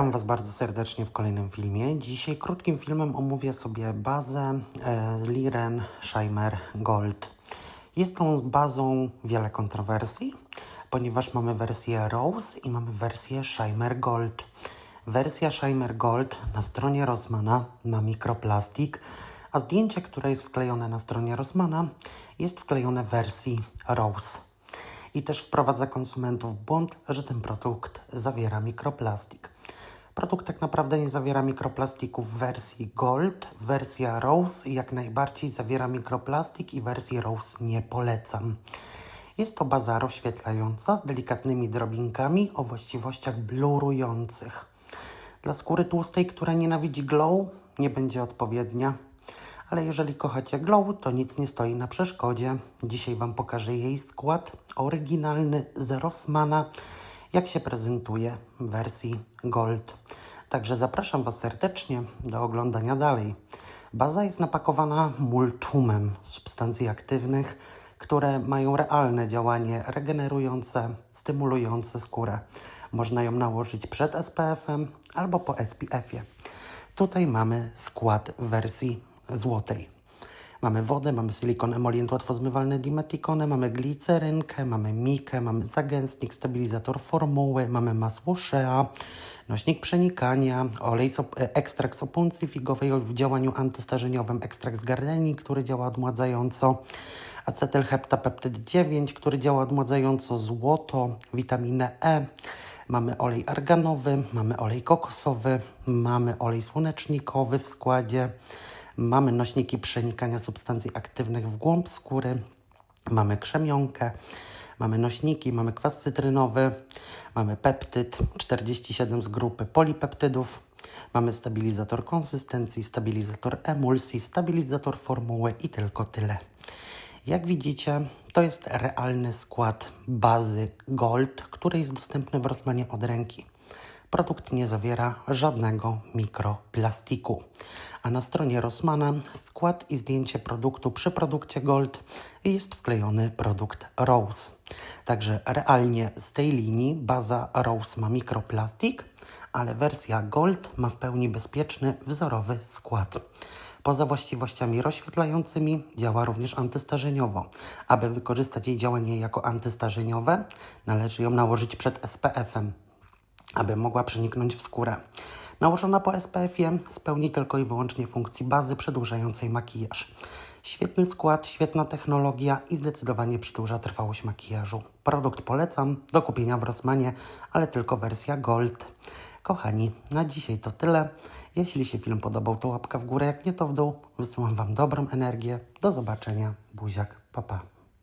Witam Was bardzo serdecznie w kolejnym filmie. Dzisiaj krótkim filmem omówię sobie bazę e, Liren Scheimer Gold. Jest tą bazą wiele kontrowersji, ponieważ mamy wersję Rose i mamy wersję Scheimer Gold. Wersja Scheimer Gold na stronie Rossmana ma mikroplastik, a zdjęcie, które jest wklejone na stronie Rossmana jest wklejone w wersji Rose i też wprowadza konsumentów w błąd, że ten produkt zawiera mikroplastik. Produkt tak naprawdę nie zawiera mikroplastiku w wersji Gold, wersja Rose jak najbardziej zawiera mikroplastik i wersję Rose nie polecam. Jest to baza rozświetlająca z delikatnymi drobinkami o właściwościach blurujących. Dla skóry tłustej, która nienawidzi glow, nie będzie odpowiednia. Ale jeżeli kochacie glow, to nic nie stoi na przeszkodzie. Dzisiaj Wam pokażę jej skład oryginalny z Rossmana, jak się prezentuje w wersji Gold. Także zapraszam Was serdecznie do oglądania dalej. Baza jest napakowana multumem substancji aktywnych, które mają realne działanie regenerujące, stymulujące skórę. Można ją nałożyć przed SPF-em albo po SPF-ie. Tutaj mamy skład wersji złotej. Mamy wodę, mamy silikon emolient łatwozmywalny dimetikonę, mamy glicerynkę, mamy mikę, mamy zagęstnik, stabilizator formuły, mamy masło shea, nośnik przenikania, olej e, ekstrakt z opuncji figowej w działaniu antystarzeniowym, ekstrakt z gardeni, który działa odmładzająco, acetylheptapeptyd 9, który działa odmładzająco, złoto, witaminę E, Mamy olej arganowy, mamy olej kokosowy, mamy olej słonecznikowy w składzie, mamy nośniki przenikania substancji aktywnych w głąb skóry, mamy krzemionkę, mamy nośniki, mamy kwas cytrynowy, mamy peptyd 47 z grupy polipeptydów, mamy stabilizator konsystencji, stabilizator emulsji, stabilizator formuły i tylko tyle. Jak widzicie, to jest realny skład bazy Gold, który jest dostępny w Rossmanie od ręki. Produkt nie zawiera żadnego mikroplastiku. A na stronie Rossmana skład i zdjęcie produktu przy produkcie Gold jest wklejony produkt Rose. Także realnie z tej linii baza Rose ma mikroplastik, ale wersja Gold ma w pełni bezpieczny, wzorowy skład. Poza właściwościami rozświetlającymi działa również antystarzeniowo. Aby wykorzystać jej działanie jako antystarzeniowe, należy ją nałożyć przed SPF-em, aby mogła przeniknąć w skórę. Nałożona po SPF-ie spełni tylko i wyłącznie funkcji bazy przedłużającej makijaż. Świetny skład, świetna technologia i zdecydowanie przedłuża trwałość makijażu. Produkt polecam do kupienia w Rossmanie, ale tylko wersja Gold. Kochani, na dzisiaj to tyle. Jeśli się film podobał, to łapka w górę, jak nie to w dół. Wysyłam Wam dobrą energię. Do zobaczenia. Buziak, papa. Pa.